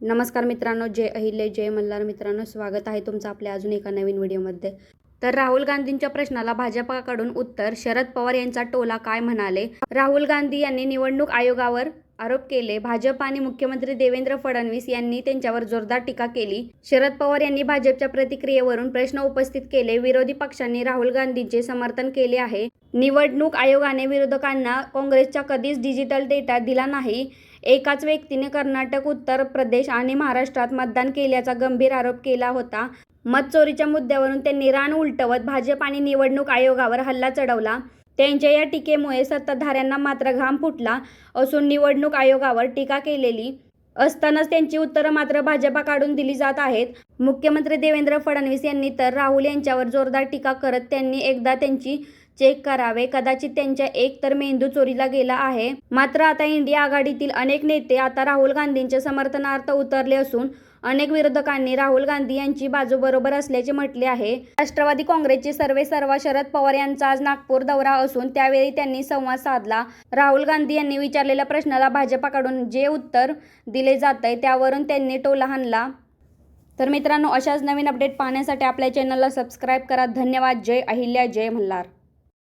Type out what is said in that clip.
नमस्कार मित्रांनो जय अहिल्य जय मल्हार मित्रांनो स्वागत आहे तुमचं आपल्या अजून एका नवीन व्हिडिओमध्ये. तर राहुल गांधींच्या प्रश्नाला भाजपाकडून उत्तर शरद पवार यांचा टोला काय म्हणाले? राहुल गांधी यांनी निवडणूक आयोगावर आरोप केले. भाजप आणि मुख्यमंत्री देवेंद्र फडणवीस यांनी त्यांच्यावर जोरदार टीका केली. शरद पवार यांनी भाजपच्या प्रतिक्रियेवरून प्रश्न उपस्थित केले. विरोधी पक्षांनी राहुल गांधींचे समर्थन केले आहे. निवडणूक आयोगाने विरोधकांना काँग्रेसचा कधीच डिजिटल डेटा दिला नाही. एकाच व्यक्तीने कर्नाटक उत्तर प्रदेश आणि महाराष्ट्रात मतदान केल्याचा गंभीर आरोप केला होता. मत चोरीच्या मुद्द्यावरून त्यांनी रान उलटवत भाजप आणि निवडणूक आयोगावर हल्ला चढवला. त्यांच्या या टीकेमुळे सत्ताधाऱ्यांना मात्र घाम फुटला असून निवडणूक आयोगावर टीका केलेली असतानाच त्यांची उत्तरं मात्र भाजपाकडून दिली जात आहेत. मुख्यमंत्री देवेंद्र फडणवीस यांनी तर राहुल यांच्यावर जोरदार टीका करत त्यांनी एकदा त्यांची चेक करावे. कदाचित त्यांच्या एक तर मेंदू चोरीला गेला आहे. मात्र आता इंडिया आघाडीतील अनेक नेते आता राहुल गांधींच्या समर्थनार्थ उतरले असून अनेक विरोधकांनी राहुल गांधी यांची बाजू बरोबर असल्याचे म्हटले आहे. राष्ट्रवादी काँग्रेसचे सर्वे सर्वा शरद पवार यांचा आज नागपूर दौरा असून त्यावेळी त्यांनी संवाद साधला. राहुल गांधी यांनी विचारलेल्या प्रश्नाला भाजपाकडून जे उत्तर दिले जात आहे त्यावरून त्यांनी टोला हाणला. तर मित्रांनो अशाच नवीन अपडेट पाहण्यासाठी आपल्या चॅनलला सबस्क्राईब करा. धन्यवाद. जय अहिल्या. जय मल्हार.